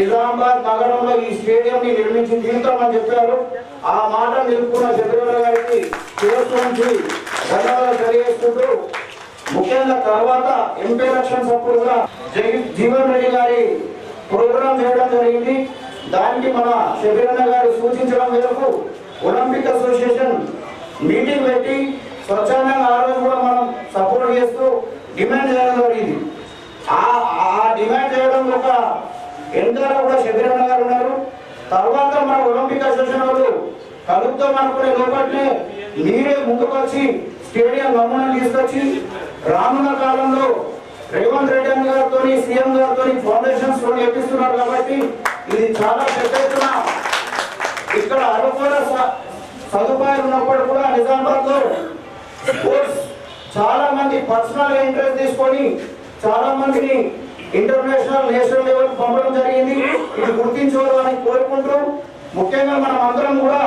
నిజామాబాద్ నగరంలో ఈ స్టేడియం ని నిర్మించి తీరుతామని చెప్పారు. ఆ మాట నిలుపుకున్న చంద్రబాబు గారికి శిరస్సు నుంచి ధన్యవాదాలు తెలియజేసుకుంటూ ముఖ్యంగా తర్వాత ఎంపీ ఎలక్షన్స్ అప్పుడు కూడా జీవన్ రెడ్డి గారి ప్రోగ్రాం చేయడం జరిగింది. దానికి మన శబరిమల గారు సూచించడం మేరకు ఒలింపిక్ అసోసియేషన్ మీటింగ్ పెట్టి స్వచ్ఛందంగా ఆ రోజు కూడా మనం సపోర్ట్ చేస్తూ డిమాండ్ చేయడం జరిగింది. ఆ ఆ డిమాండ్ చేయడం ఒక వెనకాల కూడా శబీరన్న గారు ఉన్నారు. తర్వాత మన ఒలింపిక్ అసోసియేషన్ వాళ్ళు కలుపుతాం అనుకునే లోపలనే మీరే ముందుకొచ్చి స్టేడియం నమూనా తీసుకొచ్చి రానున్న కాలంలో రేవంత్ రెడ్డి అన్న గారితో సీఎం గారితో ఫౌండేషన్స్లో చేపిస్తున్నారు కాబట్టి ఇది చాలా పెద్ద ఎత్తున ఇక్కడ అనుకూల స- సదుపాయాలు ఉన్నప్పుడు కూడా నిజామాబాద్లో స్పోర్ట్స్ చాలా మంది పర్సనల్ ఇంట్రెస్ట్ తీసుకొని చాలా మందిని ఇంటర్నేషనల్ నేషనల్ లెవెల్ పంపడం జరిగింది. ఇది గుర్తించుకోవాలని కోరుకుంటూ ముఖ్యంగా మనం అందరం కూడా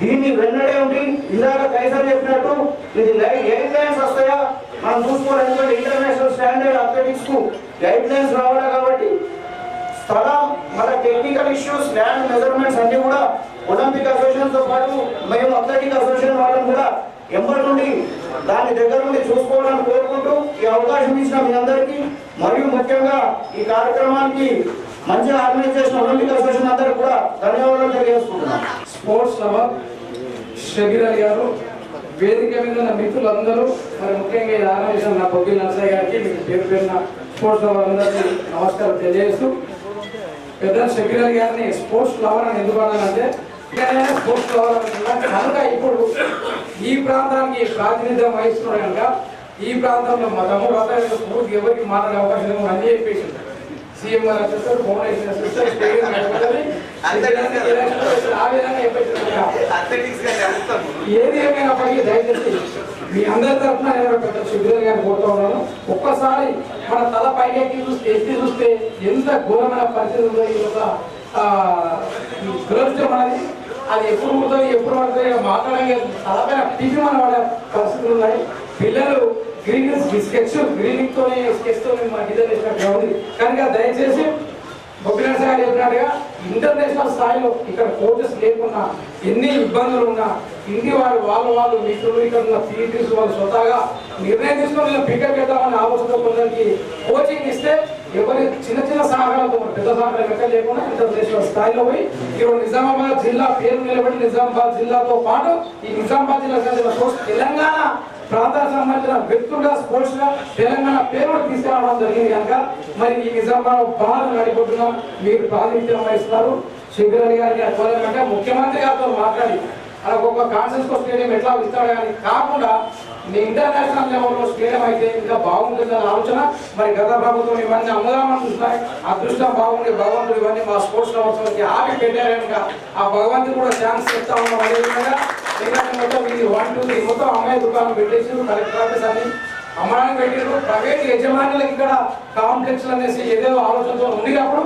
దీన్ని వెన్నడే ఉండి ఇందాక కైసర్ చెప్పినట్టు ఇది గైడ్ లైన్స్ వస్తాయా? మనం చూసుకోవాలి. ఎందుకంటే ఇంటర్నేషనల్ స్టాండర్డ్ అథ్లెటిక్స్కు గైడ్ లైన్స్ రావాలి కాబట్టి స్థలం మన టెక్నికల్ ఇష్యూస్ ల్యాండ్ మెజర్మెంట్స్ అన్ని కూడా ఒలింపిక్ అసోసియేషన్తో పాటు మేము అథ్లెటిక్ అసోసియేషన్ వాళ్ళని కూడా ఎంబర్ నుండి దాని దగ్గర నుండి చూసుకోవడానికి కోరుకుంటూ ఈ అవకాశం ఇచ్చిన మీ అందరికీ మరియు ముఖ్యంగా ఈ కార్యక్రమానికి మంచిగా ఆర్గనైజ్ చేసిన ఒలింపిక్ అసోసియేషన్ అందరికీ కూడా ధన్యవాదాలు తెలియజేసుకుంటున్నాం. స్పోర్ట్స్ లవర్ షబీర్ అలీ గారు వేదిక మీద ఉన్న మిత్రులందరూ మరి ముఖ్యంగా ఇది ఆర్గనైజేషన్ నా బొగ్గి నరసయ్య గారికి మీకు పేరు పేరున స్పోర్ట్స్ లవర్ అందరికీ నమస్కారం తెలియజేస్తూ పెద్ద షబీర్ అలీ గారిని స్పోర్ట్స్ లవర్ అని ఎందుకు అంటే లవర్ అనుకున్నా కనుక ఇప్పుడు ఈ ప్రాంతానికి ప్రాతినిధ్యం వహిస్తున్నాడు కనుక ఈ ప్రాంతంలో మా తమ్ముడు అతను పూర్తి ఎవరికి మాట్లాడే అవకాశం లేవు అన్నీ చెప్పేసి. సీఎం గారు వచ్చేస్తారు స్టేడియం నడుపుతుంది. ఆ విధంగా. ఏది ఏమైనప్పటికీ దయచేసి మీ అందరి తరఫున నేను పెద్ద శిబిరం గారిని కోరుతా ఉన్నాను ఒక్కసారి మన తల పైకి చూస్తే ఎత్తి చూస్తే ఎంత ఘోరమైన పరిస్థితి ఉందో ఈ దురదృష్టం అనేది అది ఎప్పుడు పుడుతుంది ఎప్పుడు పడుతుంది మాట్లాడే తలపైన టీవీ మన వాడే పరిస్థితులు ఉన్నాయి. పిల్లలు గ్రీన్ స్కెచ్ గ్రీనింగ్తో స్కెచ్తో మనకి ఇదే ఉంది. కనుక దయచేసి బొబ్బినాథ్ గారు చెప్పినట్టుగా ఇంటర్నేషనల్ స్థాయిలో ఇక్కడ కోచెస్ లేకున్నా ఎన్ని ఇబ్బందులు ఉన్నా ఇంటి వారు వాళ్ళు వాళ్ళు మిత్రులు ఇక్కడ ఉన్న పీటీస్ వాళ్ళు స్వతహాగా నిర్ణయం తీసుకొని ఇలా పికప్ చేద్దామని ఆలోచన కొందరికి కోచింగ్ ఇస్తే ఎవరి చిన్న చిన్న సహకారాలతో పెద్ద సహకారం ఎక్కడ లేకుండా ఇంటర్నేషనల్ స్థాయిలో పోయి ఈరోజు నిజామాబాద్ జిల్లా పేరు నిలబడి నిజామాబాద్ జిల్లాతో పాటు ఈ నిజామాబాద్ జిల్లా తెలంగాణ ప్రాంతానికి సంబంధించిన వ్యక్తులుగా స్పోర్ట్స్గా తెలంగాణ పేరు తీసుకురావడం జరిగింది కనుక మరి ఈ నిజామాబాద్ బాగా నడిపోతున్నాం. మీరు ప్రాతినిధ్యం వహిస్తున్నారు శంకరని గారికి అధ్వర్యంగా ముఖ్యమంత్రి గారితో మాట్లాడి అలా ఒక్కొక్క కాన్సెన్స్ స్టేడియం ఎట్లా ఇస్తాడు కానీ కాకుండా ఇంటర్నేషనల్ లెవెల్లో స్టేడియం అయితే ఇంకా బాగుంటుందన్న ఆలోచన. మరి గత ప్రభుత్వం ఇవన్నీ అమదామని చూస్తున్నాయి అదృష్టం బాగుంది భగవంతుడు ఇవన్నీ మా స్పోర్ట్స్ లవర్స్కి ఆపి పెట్టారు కనుక ఆ భగవంతుడు కూడా ఛాన్స్ ఇస్తా ఉన్నాం అదేవిధంగా ఎందుకంటే మొత్తం ఇది వన్ టూ త్రీ మొత్తం అమ్మాయి దుకాణం పెట్టేసి కలెక్టర్ ఆఫీస్ అని అమ్మడానికి పెట్టారు ప్రైవేట్ యజమానులకు ఇక్కడ కాంప్లెక్స్ అనేసి ఏదో ఆలోచనతో ఉంది అప్పుడు.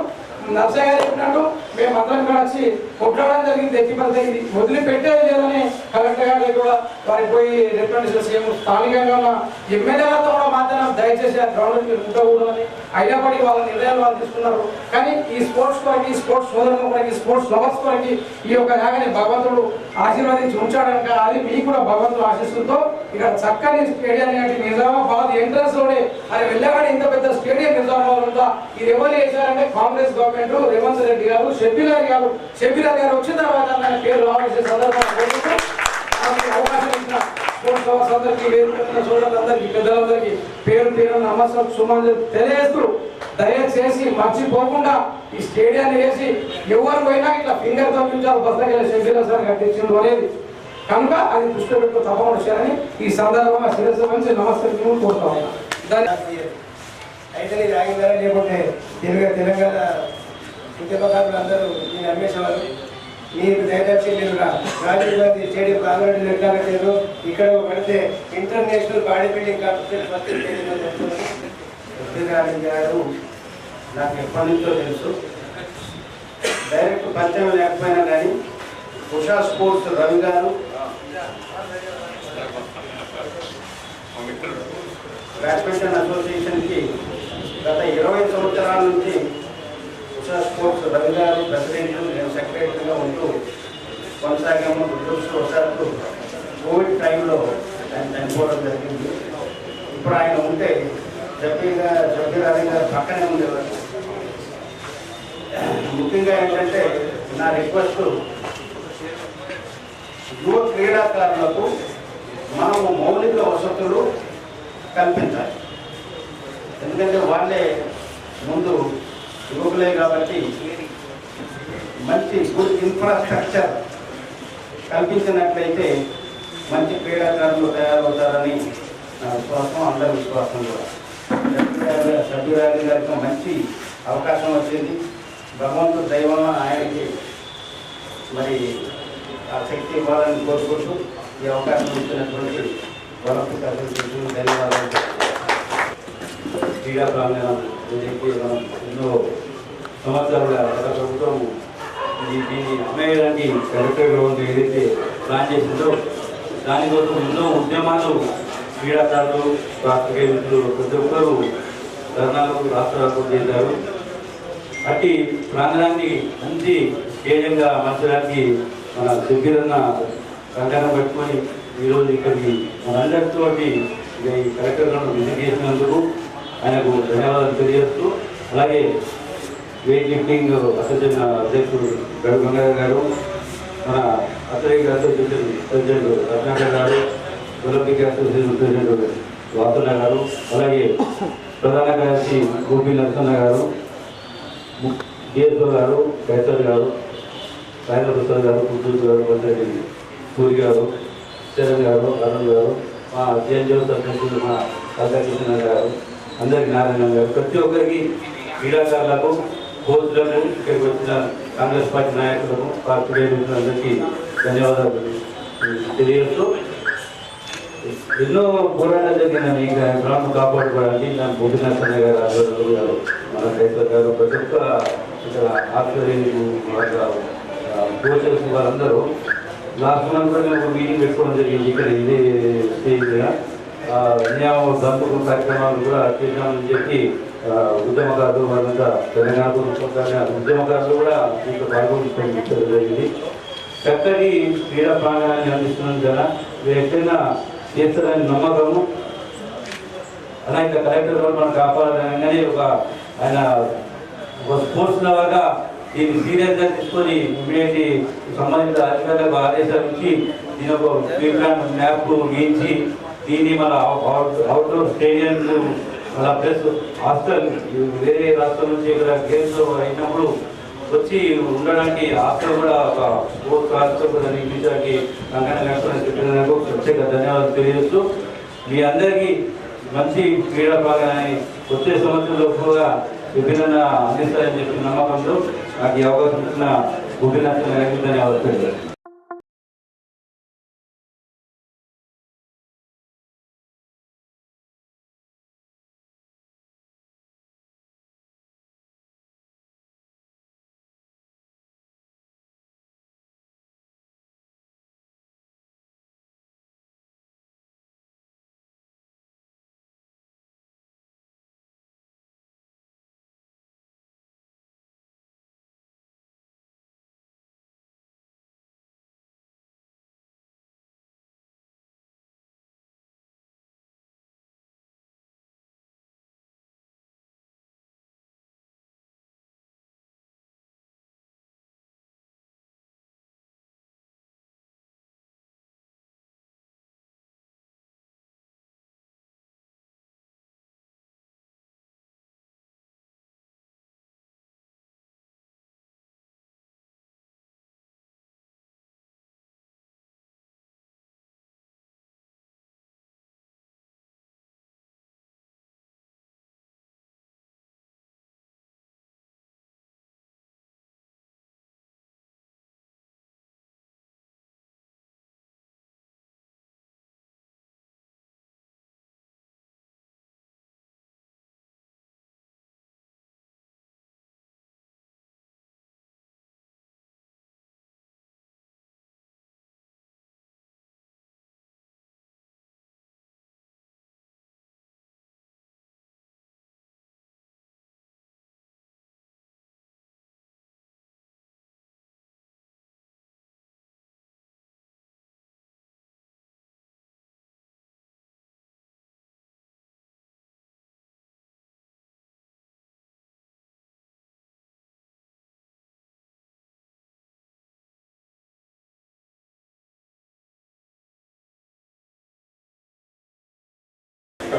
నర్సయ్య గారు చెప్పినట్టు మేము అందరం కూడా వచ్చి కొట్టడం జరిగింది ఎత్తిపడితే వదిలిపెట్టేది లేదని కలెక్టర్ గారికి కూడా వారికి పోయి రిప్రజెంట్ సీఎం స్థానికంగా ఉన్న ఎమ్మెల్యేలతో కూడా మాత్రం దయచేసి ఆ గ్రౌండ్ మీరు ఉండకూడదని అయినప్పటికీ వాళ్ళ నిర్ణయాలు వాళ్ళు తీసుకున్నారు. కానీ ఈ స్పోర్ట్స్ కొరకి స్పోర్ట్స్ సోదరుల కొరకి స్పోర్ట్స్ లవర్స్ కొరకి ఈ యొక్క యాగని భగవంతుడు ఆశీర్వదించి ఉంచాడని కానీ అది మీకు కూడా భగవంతుడు ఆశిస్తుందో ఇక్కడ చక్కని స్టేడియం నిజామాబాద్ ఎంట్రన్స్లోనే అది వెళ్ళగానే ఇంత పెద్ద స్టేడియం నిజామాబాద్ ఉందా? ఇది ఎవరు చేశారంటే కాంగ్రెస్ గవర్నమెంట్ రేవంత్ రెడ్డి గారు షబ్బీర్ గారు షబ్బీర్ గారు వచ్చిన తర్వాత ఆయన పేరు రావాల్సిన సందర్భంగా అవకాశం ఇచ్చిన స్పోర్ట్స్ లవర్స్ అందరికీ వేరు సోదరులందరికీ పెద్దలందరికీ పేరు పేరు నమస్కారం తెలియజేస్తూ దయచేసి మర్చిపోకుండా ఈ స్టేడియాన్ని వేసి ఎవరు పోయినా ఇట్లా ఫింగర్ తప్పించాలి బద్దకెళ్ళి షబ్బీర్ సార్ కట్టించిండు అనేది కనుక అది దృష్టిలో పెట్టుకో తప్పకుండా చేయాలని ఈ సందర్భంగా శిరస్సు నుంచి నమస్కరించడం కోరుతా ఉన్నాను. అయితే ఇది లేకుంటే తెలుగు తెలంగాణ ఉద్యమకారులు అందరూ నేను అమ్మేసేవారు మీరు దయచేసి మీరు రాజీవ్ గాంధీ స్టేడియం కాంగ్రెస్ ఎట్లా కట్టారు ఇక్కడ కడితే international bodybuilding competition first stadium అని గారు నాకు ఎప్పటి నుంచో తెలుసు. డైరెక్ట్ పరిచయం లేకపోయినా కానీ ఉషా స్పోర్ట్స్ రవి గారు బ్యాడ్మింటన్ అసోసియేషన్కి గత ఇరవై సంవత్సరాల నుంచి ఉషా స్పోర్ట్స్ రవి గారు ప్రెసిడెంట్ నేను సెక్రటరీగా ఉంటూ కొనసాగాము దురదృష్టవశాత్తు కోవిడ్ టైంలో ఆయన చనిపోవడం జరిగింది. ఇప్పుడు ఆయన ఉంటే జబ్బీగా జబ్బీ రవి గారు పక్కనే ఉండేవారు. ముఖ్యంగా ఏంటంటే నా రిక్వెస్ట్ యువ క్రీడాకారులకు మనము మౌలిక వసతులు కల్పించాలి. ఎందుకంటే వాళ్ళే ముందు యువకులే కాబట్టి మంచి గుడ్ ఇన్ఫ్రాస్ట్రక్చర్ కల్పించినట్లయితే మంచి క్రీడాకారులు తయారవుతారని నా విశ్వాసం అందరి విశ్వాసం కూడా. సభ్యురాజు గారికి మంచి అవకాశం వచ్చింది. భగవంతుడు దైవం ఆయనకి మరి ఆ శక్తి ఇవ్వాలని కోరుకుంటూ ఈ అవకాశం ఇచ్చినటువంటి వరకు ధన్యవాదాలు. క్రీడా ప్రాంగణం చెప్పి మనం ఎన్నో సంవత్సరాలుగా గత ప్రభుత్వం దీన్ని అమ్మేయడానికి కలెక్టర్ గవర్నమెంట్ ఏదైతే ప్లాన్ చేసిందో దానికోసం ఎన్నో ఉద్యమాలు క్రీడాకారులు రాష్ట్రీయులు ప్రతి ఒక్కరూ ధర్నాలు రాష్ట్రాలకు చేశారు. అట్టి ప్రాంగణాన్ని మంచి స్టేడియంగా మార్చడానికి మన సుబ్బీరన్న కంకణం పెట్టుకొని ఈరోజు ఇక్కడికి మనందరితోటి ఈ కలెక్టర్లను విజిట్ చేసినందుకు ఆయనకు ధన్యవాదాలు తెలియజేస్తూ అలాగే వెయిట్ లిఫ్టింగ్ అసోసియేషన్ అధ్యక్షుడు గడు గంగాధర్ గారు మన అథ్లెటిక్ అసోసియేషన్ ప్రెసిడెంట్ రత్నాకర్ గారు ఒలింపిక్ అసోసియేషన్ ప్రెసిడెంట్ వాసుల గారు అలాగే ప్రధాన కార్యదర్శి గోపి నరసన్న గారు డిఎస్ఓ గారు కైసర్ గారు సాయంత్ర ప్రసాద్ గారు కుట్టూరు గారు వంటి సూరి గారు చరణ్ గారు అరుణ్ గారు మా జేఎన్జో సభ్యులు మా కృష్ణ గారు అందరికి నారాయణ గారు ప్రతి ఒక్కరికి క్రీడాకారులకు కోచ్లకు ఇక్కడికి వచ్చిన కాంగ్రెస్ పార్టీ నాయకులకు పార్టీ అందరికీ ధన్యవాదాలు తెలియజేస్తూ ఎన్నో పోరాటాలు జరిగిన ఈ గ్రామం కాపాడుకోవడానికి నా భూమినాథన్న గారు ఆధ్వర్యంలో గారు మన రైతుల గారు ప్రతి ఒక్క ఇక్కడ ఆధ్వర్యం కోచెస్ వారందరూ లాస్ట్ మంత్ కూడా మేము మీటింగ్ పెట్టుకోవడం జరిగింది. ఇక్కడ ఇదే స్టేజ్గా నియామ దంపకు కార్యక్రమాలు కూడా చేశామని చెప్పి ఉద్యమకారులు వాళ్ళంతా తెలంగాణ ప్రభుత్వం ఉద్యమకారులు కూడా దీంట్లో పాల్గొనడం జరిగింది. చక్కటి క్రీడా ప్రాంగణాన్ని అందిస్తున్నందుకు కదా ఎక్కడైనా చేస్తారని నమ్మకము. అనేక ఇంకా కలెక్టర్ మనం కాపాడాలని ఒక ఆయన ఒక స్పోర్ట్స్ లాగా దీన్ని సీరియస్గా తీసుకొని ఇమీడియట్లీ సంబంధిత అధికారులకు ఆదేశాలు ఇచ్చి దీని ఒక మ్యాప్ గీయించి దీన్ని మన అవుట్డోర్ స్టేడియంస్ మళ్ళా ప్లస్ హాస్టల్ వేరే రాష్ట్రం నుంచి ఇక్కడ గేమ్స్ అయినప్పుడు వచ్చి ఉండడానికి హాస్టల్ కూడా ఒక స్పోర్ట్స్ హాస్టల్ కూడా నిర్మించడానికి కంకణ కట్టుకొని చెప్పినందుకు ప్రత్యేక ధన్యవాదాలు తెలియజేస్తూ మీ అందరికీ మంచి క్రీడా భాగాన్ని వచ్చే సంవత్సరంలో కూడా విభిన్న అందిస్తారని చెప్పిన నమ్మకంతో నాకు ఈ అవకాశం ఇచ్చిన గోపీనాథ్ ధన్యవాదాలు తెలియజేస్తాను.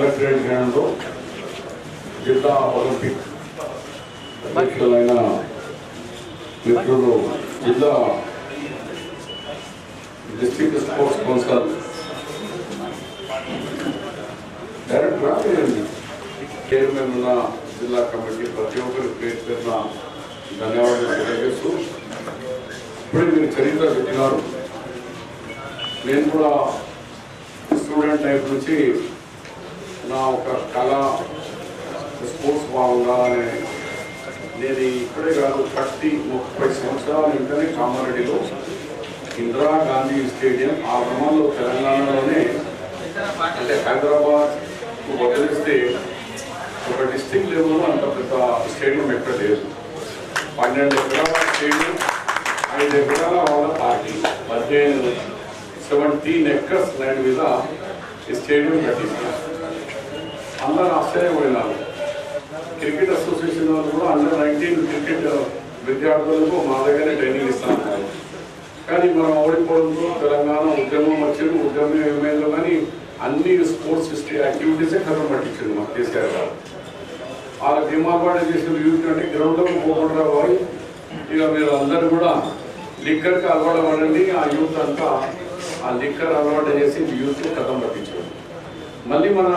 కలెక్టరేట్ గ్రౌండ్లో జిల్లా ఒలింపిక్ అధ్యక్షులైన మిత్రులు జిల్లా డిస్ట్రిక్ట్ స్పోర్ట్స్ కౌన్సిల్ డైరెక్టర్ రాలేదండి చైర్మన్ ఉన్న జిల్లా కమిటీ ప్రతి ఒక్కరి పేరు పేరున ధన్యవాదాలు తెలియజేస్తూ ఇప్పుడే మీరు చరిత్ర పెట్టినారు. నేను కూడా స్టూడెంట్ లైఫ్ నుంచి నా ఒక కళ స్పోర్ట్స్ బాగుండాలని నేను ఇక్కడే కాదు థర్టీ ముప్పై సంవత్సరాల ఇంటనే కామారెడ్డిలో ఇందిరాగాంధీ స్టేడియం ఆ క్రమంలో తెలంగాణలోనే అంటే హైదరాబాద్ వదిలిస్తే ఒక డిస్టిక్ లెవెల్లో అంత పెద్ద స్టేడియం ఎక్కడ లేదు. పన్నెండు ఎకరాల స్టేడియం ఐదు ఎకరాల వాళ్ళ పార్టీ పదిహేను సెవెంటీన్ ఎక్కర్స్ ల్యాండ్ మీద స్టేడియం కట్టించారు. అందరూ ఆశ్చర్యపోయినారు క్రికెట్ అసోసియేషన్ వాళ్ళు కూడా అండర్ నైన్టీన్ క్రికెట్ విద్యార్థులకు మా దగ్గరే ట్రైనింగ్ ఇస్తాను కానీ మనం ఓడిపోవడంతో తెలంగాణ ఉద్యమం వచ్చింది ఉద్యమం ఏమైందో కానీ అన్ని స్పోర్ట్స్ యాక్టివిటీసే కథం పట్టించింది మాకు కేసీఆర్ గారు. వాళ్ళ భీమాబాడ చేసిన యూత్ అంటే గ్రౌండ్లోకి పోకుండా పోయి ఇక మీరు అందరూ కూడా లిక్కర్కి అలవాటు పడండి ఆ యూత్ అంతా ఆ లిక్కర్ అలవాటు చేసి యూత్ కథం పట్టించారు. మళ్ళీ మన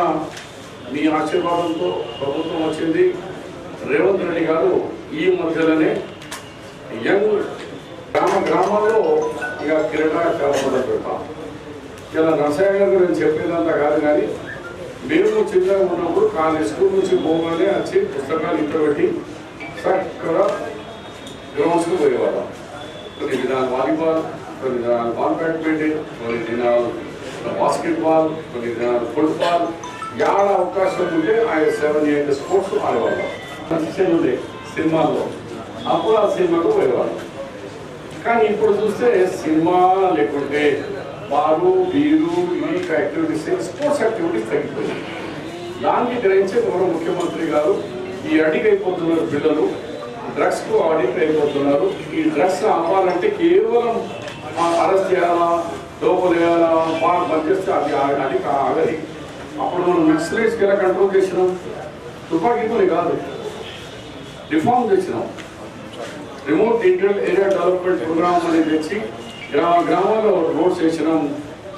మీ ఆశీర్వాదంతో ప్రభుత్వం వచ్చింది. రేవంత్ రెడ్డి గారు ఈ మధ్యలోనే యంగ్ గ్రామ గ్రామాల్లో ఇక క్రీడాకారం మొదలు పెడతాం ఇలా నరసయ్య గారి గురించి చెప్పేదంతా కాదు కానీ మేము చిన్నగా ఉన్నప్పుడు కాలేజ్ స్కూల్ నుంచి పోగానే వచ్చి పుస్తకాలు ఇంట్లో పెట్టి చక్కగా గ్రౌండ్స్కి పోయేవాళ్ళం. కొన్ని దినాలు వాలీబాల్ కొన్ని దినాలు బాల్ బ్యాడ్మింటన్ కొన్ని దినాలు బాస్కెట్బాల్ కొన్ని దినాలు ఫుట్బాల్ యాడ అవకాశం ఉంటే ఆయన సెవెన్ ఎయిట్ స్పోర్ట్స్ ఆడేవాళ్ళం మంచి ఉండే సినిమాల్లో. అప్పుడు ఆ సినిమాకు పోయేవాళ్ళం. కానీ ఇప్పుడు చూస్తే సినిమా లేకుంటే బారు బీరు ఈ యాక్టివిటీస్ స్పోర్ట్స్ యాక్టివిటీస్ తగ్గిపోయింది దాన్ని గ్రహించే గౌరవ ముఖ్యమంత్రి గారు ఈ అడిగి అయిపోతున్నారు పిల్లలు డ్రగ్స్కు అడిక్ట్ అయిపోతున్నారు. ఈ డ్రగ్స్ ఆపాలంటే కేవలం అరెస్ట్ చేయాలా లోపల వేయాలా బాగా బంద్ అది అది అప్పుడు మనం నక్సలైట్స్కి ఎలా కంట్రోల్ చేసినాం తుపాకీతోనే కాదు. రిఫార్మ్ చేసినాం remote inter area development programme అనేది తెచ్చి గ్రామ గ్రామాల్లో రోడ్స్ వేసినాం.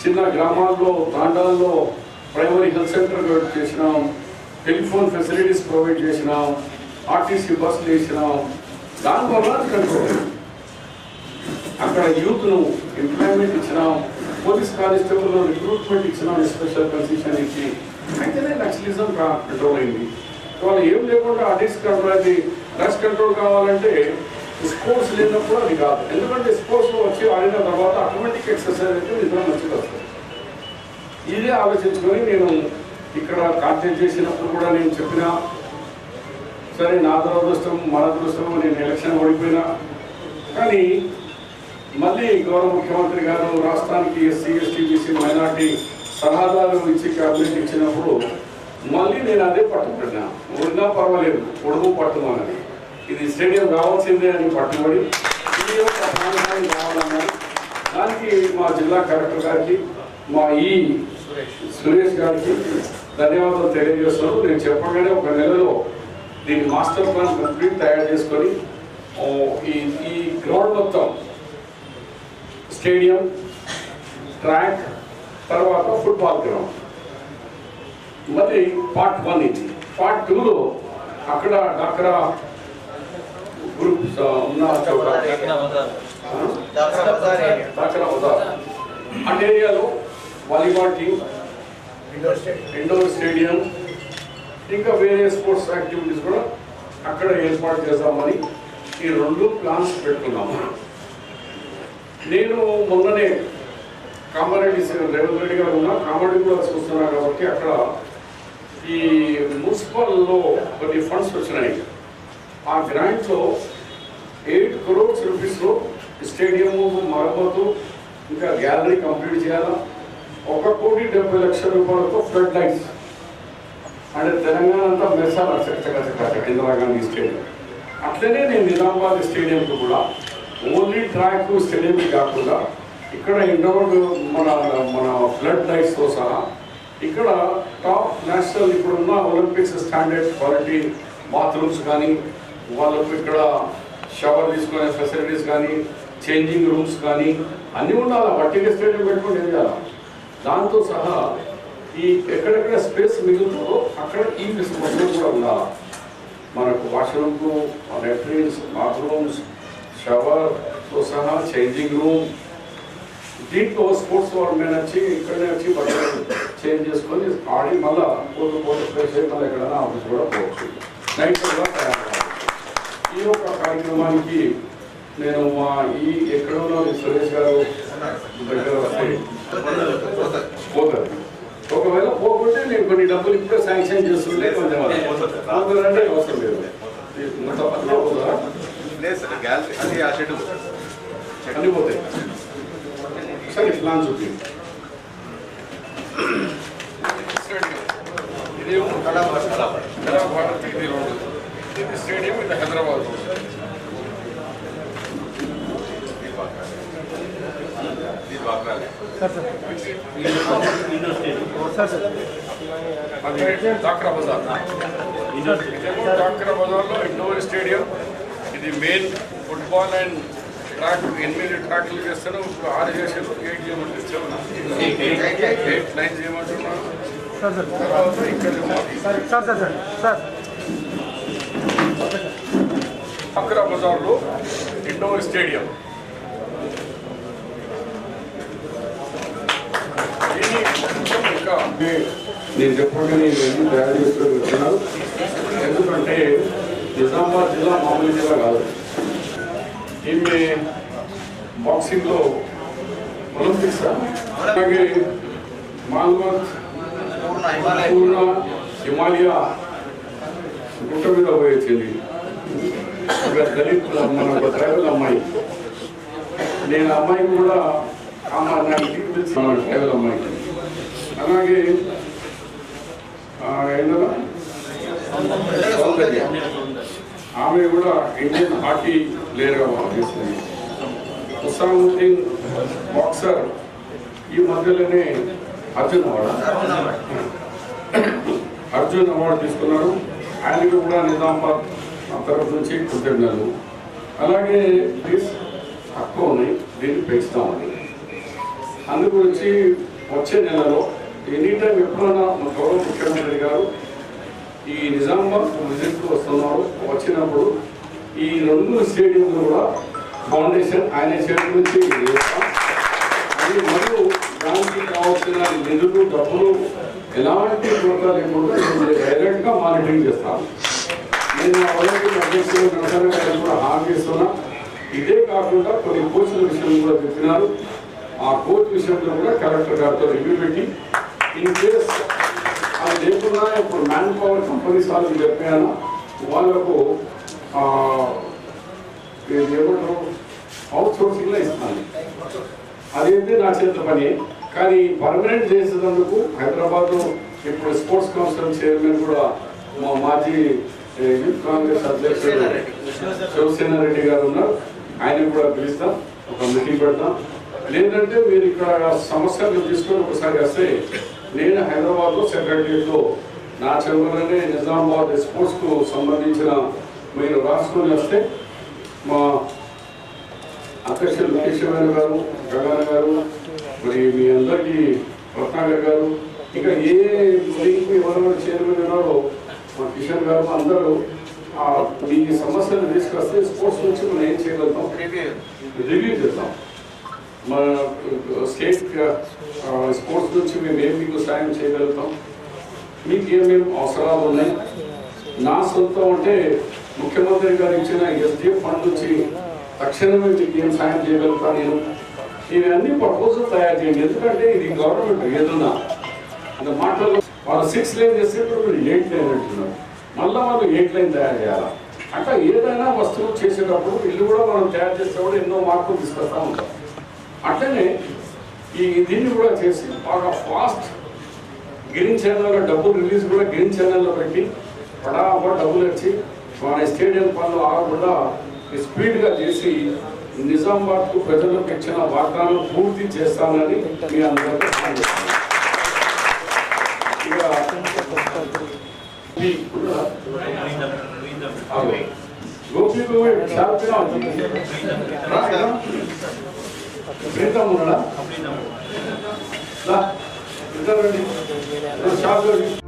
చిన్న గ్రామాల్లో తాండాల్లో ప్రైమరీ హెల్త్ సెంటర్ చేసినాం. టెలిఫోన్ ఫెసిలిటీస్ ప్రొవైడ్ చేసినాం. ఆర్టీసీ బస్సులు వేసినాం దానివల్ల కంట్రోల్ అయింది. అక్కడ యూత్ను ఎంప్లాయ్మెంట్ ఇచ్చినాం పోలీస్ కానిస్టేబుల్ రిక్రూట్మెంట్ ఇచ్చినాం స్పెషల్ కన్సెషన్ ఇచ్చి అయితేనే నక్సలిజం కంట్రోల్ అయింది. వాళ్ళు ఏం లేకుండా అడిక్స్ కంట్రోల్ అది డ్రగ్స్ కంట్రోల్ కావాలంటే స్పోర్ట్స్ లేనప్పుడు అది కాదు. ఎందుకంటే స్పోర్ట్స్ వచ్చి ఆడిన తర్వాత ఆటోమేటిక్ ఎక్సర్సైజ్ అయితే నిద్ర మంచిగా వస్తుంది. ఇదే ఆలోచించుకొని నేను ఇక్కడ కాంటాక్ట్ చేసినప్పుడు కూడా నేను చెప్పిన సరే నా దురదృష్టం మన దురదృష్టం నేను ఎలక్షన్ ఓడిపోయినా. కానీ మళ్ళీ గౌరవ ముఖ్యమంత్రి గారు రాష్ట్రానికి ఎస్సీ ఎస్టీ బీసీ మైనార్టీ సలహాదారు ఇచ్చి క్యాబినెట్ ఇచ్చినప్పుడు మళ్ళీ నేను అదే పట్టుబడినా ఓడినా పర్వాలేదు కొడుకు పట్టుమన్నది ఇది స్టేడియం రావాల్సిందే అని పట్టుబడి ఇది ప్రాంతానికి దానికి మా జిల్లా కలెక్టర్ గారికి మా ఈ సురేష్ గారికి ధన్యవాదాలు తెలియజేస్తున్నారు. నేను చెప్పగానే ఒక నెలలో దీని మాస్టర్ ప్లాన్ కంప్లీట్ తయారు చేసుకొని ఈ ఈ గ్రౌండ్ మొత్తం స్టేడియం ట్రాక్ తర్వాత ఫుట్బాల్ గ్రౌండ్. మళ్ళీ పార్ట్ వన్ ఇది. పార్ట్ టూలో అక్కడ అక్కడ గ్రూప్స్ ఉన్న చోట అక్కడ బజార్. ఆ? ఏరియాలో volleyball team indoor stadium indoor stadium ఇంకా వేరే స్పోర్ట్స్ యాక్టివిటీస్ కూడా అక్కడ ఏర్పాటు చేద్దామని ఈ రెండు ప్లాన్స్ పెట్టుకున్నాము నేను మొన్ననే కామారెడ్డి రేవంత్ రెడ్డి గారు ఉన్నా కామారెడ్డి కూడా చూస్తున్నా కాబట్టి అక్కడ ఈ మున్సిపల్లో కొన్ని ఫండ్స్ వచ్చినాయి. ఆ గ్రాంట్లో ఎయిట్ క్రోర్స్ రూపీస్లో స్టేడియము మరమ్మతు ఇంకా గ్యాలరీ కంప్లీట్ చేయాలా? ఒక కోటి డెబ్బై లక్షల రూపాయలతో ఫ్లడ్ లైట్స్ అంటే తెలంగాణ అంతా మెసాల చక్కచక్క ఇందిరాగాంధీ స్టేడియం. అట్లనే నేను నిజామాబాద్ స్టేడియంతో కూడా ఓన్లీ ట్రాక్ స్టేడియంకి కాకుండా ఇక్కడ ఇండోర్ మన మన ఫ్లడ్ లైట్స్తో సహా ఇక్కడ టాప్ నేషనల్ ఇప్పుడున్న ఒలింపిక్స్ స్టాండర్డ్ క్వాలిటీ బాత్రూమ్స్ కానీ వాళ్ళకు ఇక్కడ షవర్ తీసుకునే ఫెసిలిటీస్ కానీ చేంజింగ్ రూమ్స్ కానీ అన్నీ ఉండాలి? వట్టిగా స్టేడియం పెట్టుకుని ఏం చేయాలి? దాంతో సహా ఈ ఎక్కడెక్కడ స్పేస్ మిగులుతుందో అక్కడ ఈ ఫెసిలిటీ కూడా ఉండాలి? మనకు వాష్రూమ్కు లెట్రిన్స్ బాత్రూమ్స్ షవర్తో సహా చేంజింగ్ రూమ్ దీంట్లో స్పోర్ట్స్ గవర్నమెంట్ వచ్చి ఇక్కడనే వచ్చి బట్టలు చేంజ్ చేసుకొని ఆడి మళ్ళా పోతూ పోతూ ఫ్రెష్ అయ్యి మళ్ళీ ఎక్కడైనా ఆఫీస్ కూడా పోవచ్చు నైట్ కూడా తయారు ఈ యొక్క కార్యక్రమానికి నేను మా ఈ ఎక్కడ ఉన్న సురేష్ గారు దగ్గర వస్తే పోతారు ఒకవేళ పోకుంటే నేను కొన్ని డబ్బులు ఇప్పుడే శాంక్షన్ చేస్తుంటే కొంచెం పోతారంటే అవసరం లేదు సార్ గ్యాలరీ అది ఆ షెడ్ అన్ని పోతాయి. సరే ప్లాన్ చూపి. ఇది భారత్ ఇది రోడ్ ఇది స్టేడియం ఇది హైదరాబాద్. డాక్రా బజార్. ఇదేమో బజార్లో ఇండోర్ స్టేడియం. ఇది మెయిన్ ఫుట్బాల్ అండ్ ట్రాక్ ఎనిమిది ట్రాక్లు చేస్తారు ఇప్పుడు ఆరు చేసారు ఎయిట్ చేయమంటే సెవెన్ ఎయిట్ నైన్ ఇక్కడ డాక్రా బజార్లో ఇండోర్ స్టేడియం. కొంచెం ఇంకా నేను చెప్పగానే ఇవన్నీ తయారు చేసుకొని వచ్చినారు ఎందుకంటే నిజామాబాద్ జిల్లా మామూలు జిల్లా కాదు. ఈమె బాక్సింగ్లో ఒలింపిక్స్ అలాగే మాల్వత్ పూర్ణ హిమాలయ గుట్ట మీద పోయించింది దళిత్ మన ఒక ట్రైబల్ అమ్మాయి. నేను అమ్మాయికి కూడా ఆమె ట్రైబల్ అమ్మాయికి అలాగే ఏంటో సౌందర్య. ఆమె కూడా ఇండియన్ హాకీ ప్లేయర్గా చేసింది. హుసాముద్దీన్ బాక్సర్ ఈ మధ్యలోనే అర్జున్ అవార్డు. అర్జున్ అవార్డు తీసుకున్నారు. ఆయనకు కూడా నిజామాబాద్ తరఫు నుంచి కృతజ్ఞతలు. అలాగే ప్లీజ్ తక్కువ ఉన్నాయి. దీన్ని పెంచుతామని అందు గురించి వచ్చే నెలలో ఎనీ టైం ఎప్పుడైనా మన గౌరవ ముఖ్యమంత్రి గారు ఈ నిజామాబాద్ విజిట్కి వస్తున్నారు. వచ్చినప్పుడు ఈ రెండు స్టేడియంలు కూడా ఫౌండేషన్ ఆయన చేతి నుంచి అది మరియు దానికి కావాల్సిన నిధులు డబ్బులు ఎలాంటి కొరత లేకుండా డైరెక్ట్గా మానిటరింగ్ చేస్తాను నేను అధ్యక్షులు నరసరావు గారు కూడా హామీ ఇస్తున్నా. ఇదే కాకుండా కొన్ని కోచ్ల విషయంలో కూడా చెప్పినారు. ఆ కోచ్ విషయంలో కూడా కలెక్టర్ గారితో రివ్యూ పెట్టి ఇన్ కేస్ లేకుండా ఇప్పుడు మ్యాన్ పవర్ కంపెనీస్ వాళ్ళకి చెప్పాను వాళ్ళకు ఏమంటారు? అవుట్ సోర్సింగ్లో ఇస్తాను. అదైతే నా చేత పని? కానీ పర్మనెంట్ చేసేందుకు హైదరాబాద్లో ఇప్పుడు స్పోర్ట్స్ కౌన్సిల్ చైర్మన్ కూడా మా మాజీ యూత్ కాంగ్రెస్ అధ్యక్షుడు శివసేన రెడ్డి గారు ఉన్నారు. ఆయన కూడా పిలుస్తాం ఒక మీటింగ్ పెడతాం. లేదంటే మీరు ఇక్కడ సమస్యలు తీసుకొని ఒకసారి వస్తే నేను హైదరాబాద్లో సెక్రటరియట్లో నా చెవులనే నిజామాబాద్ స్పోర్ట్స్కు సంబంధించిన మీరు రాసుకొని వస్తే మా అధ్యక్షులు కేశవరావు గారు గగన్ గారు మరి మీ అందరికీ రత్నాకర్ గారు ఇంకా ఏ లింక్ ఎవరెవరు చైర్మన్ ఉన్నారో మా కిషన్ గారు అందరూ ఆ మీ సమస్యలు తీసుకొస్తే స్పోర్ట్స్ నుంచి మనం ఏం చేయగలుగుతాం? రివ్యూ చేద్దాం మా స్టేట్ స్పోర్ట్స్ నుంచి మేము ఏం మీకు సాయం చేయగలుగుతాం? మీకు ఏమేమి అవసరాలు ఉన్నాయి? నా సొంతం అంటే ముఖ్యమంత్రి గారు ఇచ్చిన ఎస్డిఎఫ్ ఫండ్ నుంచి తక్షణమే మీకు ఏం సాయం చేయగలుగుతాను నేను? నేను అన్ని ప్రపోజల్ తయారు చేయండి. ఎందుకంటే ఇది గవర్నమెంట్ ఏదన్నా. అంత మాటలు వాళ్ళు సిక్స్ లైన్ చేస్తే మీరు ఎయిట్ లైన్ అంటున్నారు. మళ్ళీ వాళ్ళు ఎయిట్ లైన్ తయారు చేయాలా? అట్లా ఏదైనా వస్తువులు చేసేటప్పుడు ఇల్లు కూడా మనం తయారు చేసేటప్పుడు ఎన్నో మార్పులు తీసుకొస్తా ఉంటాం. అట్లనే ఈ దీన్ని కూడా చేసి బాగా ఫాస్ట్ గ్రీన్ ఛానల్లో డబ్బులు రిలీజ్ కూడా గ్రీన్ ఛానల్లో పెట్టి పడాపడ డబ్బులు వచ్చి మన స్టేడియం పనులు ఆగకుండా స్పీడ్గా చేసి నిజామాబాద్కు ప్రజలకు ఇచ్చిన వాగ్దానం పూర్తి చేస్తానని మీ అందరికీ. గోపి రా. ప్రీతం ఉన్నాడా రా, ఇద్దరు రండి. ఇద్దరు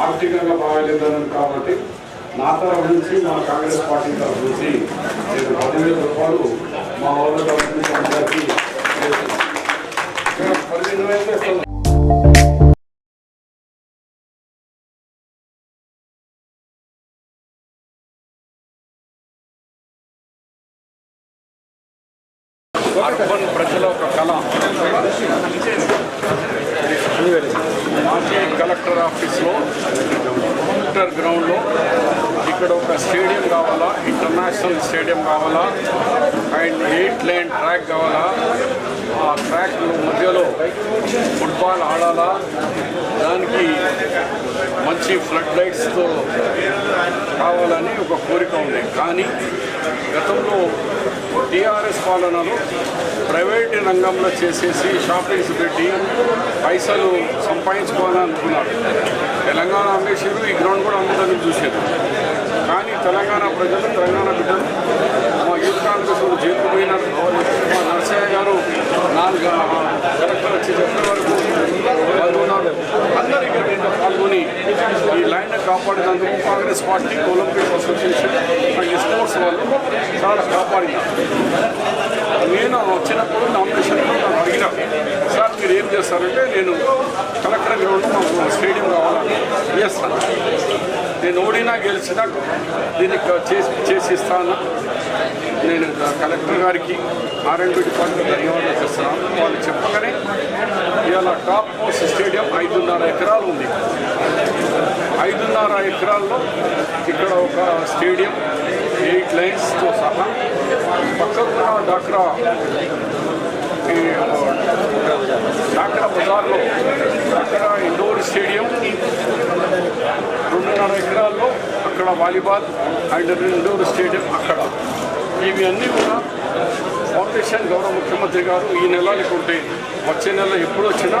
ఆర్థికంగా బాగాలేదన్నారు కాబట్టి నా తరఫు నుంచి మా కాంగ్రెస్ పార్టీ తరఫు నుంచి నేను పదివేల రూపాయలు మా వాళ్ళ తరఫు నుంచి అందరికీ పదిహేను వేలు అర్బన్ ప్రజల ఒక కళ. మాజీ కలెక్టర్ ఆఫీస్లో ఇంటర్ గ్రౌండ్లో ఇక్కడ ఒక స్టేడియం కావాలా ఇంటర్నేషనల్ స్టేడియం కావాలా అండ్ ఎయిట్ లైన్ ట్రాక్ కావాలా. ఆ ట్రాక్ మధ్యలో ఫుట్బాల్ ఆడాలా. దానికి మంచి ఫ్లడ్ లైట్స్తో కావాలని ఒక కోరిక ఉంది. కానీ గతంలో టీఆర్ఎస్ పాలనలో ప్రైవేట్ రంగంలో చేసేసి షాపింగ్స్ పెట్టి పైసలు సంపాదించుకోవాలని అనుకున్నారు. తెలంగాణ అమ్మేసారు ఈ గ్రౌండ్ కూడా అమ్ముదని చూశారు. కానీ తెలంగాణ ప్రజలు తెలంగాణ బిడ్డలు మా యూత్ జైలుకు పోయినారు మా నరసయ్య గారు నాలుగు కలెక్టర్ వచ్చి చెప్పిన వరకు వాళ్ళు అందరూ ఇక్కడ పాల్గొని ఈ line కాపాడినందుకు Congress party Olympic association and sports వాళ్ళు చాలా కాపాడినారు నేను వచ్చినప్పుడు నామినేషన్లో నన్ను అడిగిన సార్ మీరు ఏం చేస్తారంటే నేను కలెక్టర్ గ్రౌండ్ మాకు స్టేడియం కావాలని చేస్తాను నేను ఓడినా గెలిచినా దీన్ని చేసి చేసి ఇస్తాను నేను కలెక్టర్ గారికి ఆర్ఎండ్బి డిపార్ట్మెంట్ ధన్యవాదాలు చేస్తున్నాను. వాళ్ళు చెప్పగానే ఇవాళ టాప్ మోస్ట్ స్టేడియం ఐదున్నర ఎకరాలు ఉంది. ఐదున్నర ఎకరాల్లో ఇక్కడ ఒక స్టేడియం ఎయిట్ లైన్స్తో సహా. పక్కన డాక్రా డాక్రా బజార్లో డాక్రా ఇండోర్ స్టేడియం. రెండున్నర ఎకరాల్లో అక్కడ వాలీబాల్ అండ్ రెండూరు స్టేడియం అక్కడ. ఇవి అన్నీ కూడా ఫౌండేషన్ గౌరవ ముఖ్యమంత్రి గారు ఈ నెల లేకుంటే వచ్చే నెల ఎప్పుడు వచ్చినా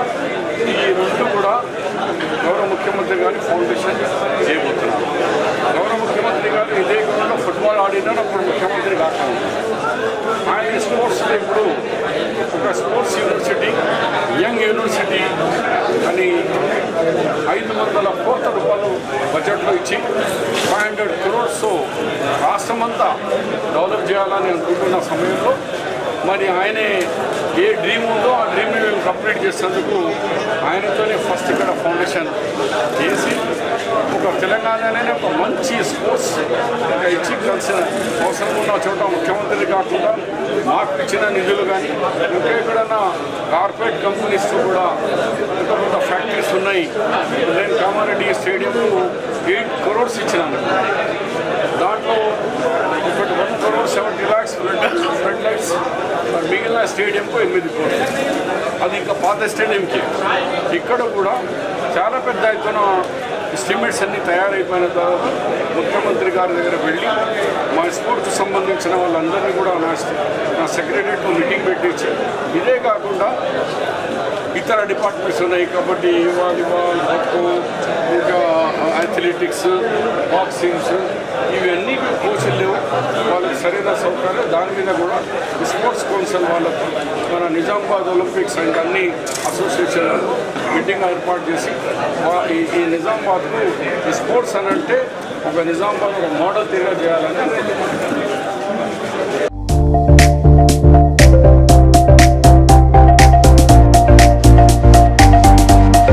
ఈ రెండు కూడా గౌరవ ముఖ్యమంత్రి గారి ఫౌండేషన్ చేయబోతున్నారు గౌరవ ముఖ్యమంత్రి గారు ఇదే కాకుండా ఫుట్బాల్ ఆడినా అప్పుడు ముఖ్యమంత్రి కాకుండా ఆయన స్పోర్ట్స్ లేకుండా ఒక స్పోర్ట్స్ యూనివర్సిటీ యంగ్ యూనివర్సిటీ అని ఐదు వందల కోట్ల రూపాయలు బడ్జెట్లో ఇచ్చి ఫైవ్ హండ్రెడ్ క్రోర్స్ రాష్ట్రమంతా డెవలప్ చేయాలని అనుకుంటున్న సమయంలో మరి ఆయనే ఏ డ్రీమ్ ఉందో ఆ డ్రీమ్ని మేము కంప్లీట్ చేసేందుకు ఆయనతోనే ఫస్ట్ ఇక్కడ ఫౌండేషన్ చేసి ఒక తెలంగాణలోనే ఒక మంచి స్పోర్ట్స్ ఇంకా ఇచ్చి కలిసిన అవసరం ఉన్న చోట ముఖ్యమంత్రి కాకుండా మాకు ఇచ్చిన నిధులు కానీ ఇంకా ఎక్కడన్నా కార్పొరేట్ కంపెనీస్తో కూడా పెద్ద పెద్ద ఫ్యాక్టరీస్ ఉన్నాయి. నేను కామారెడ్డి స్టేడియంకు ఎయిట్ క్రోర్స్ ఇచ్చినాను. దాంట్లో ఒకటి one crore seventy lakhs front front lights మిగిలిన స్టేడియంకు ఎనిమిది క్రోర్స్ అది ఇంకా పాత స్టేడియంకి. ఇక్కడ కూడా చాలా పెద్ద ఎత్తున ఎస్టిమేట్స్ అన్ని తయారైపోయిన తర్వాత ముఖ్యమంత్రి గారి దగ్గర వెళ్ళి మా స్పోర్ట్స్ సంబంధించిన వాళ్ళందరినీ కూడా నా నా సెక్రటరీతో మీటింగ్ పెట్టించి ఇదే కాకుండా ఇతర డిపార్ట్మెంట్స్ ఉన్నాయి కబడ్డీ వాలీబాల్ ఖోఖో ఇంకా అథ్లెటిక్స్ బాక్సింగ్స్ ఇవన్నీ కోచ్లు లేవు. వాళ్ళకి సరైన సౌకర్యం దాని మీద కూడా స్పోర్ట్స్ కౌన్సిల్ వాళ్ళతో మన నిజామాబాద్ ఒలింపిక్స్ అండ్ అన్ని అసోసియేషన్ మీటింగ్ ఏర్పాటు చేసి ఈ నిజామాబాద్కు ఈ స్పోర్ట్స్ అని అంటే ఒక నిజామాబాద్ ఒక మోడల్ తీరుగా చేయాలని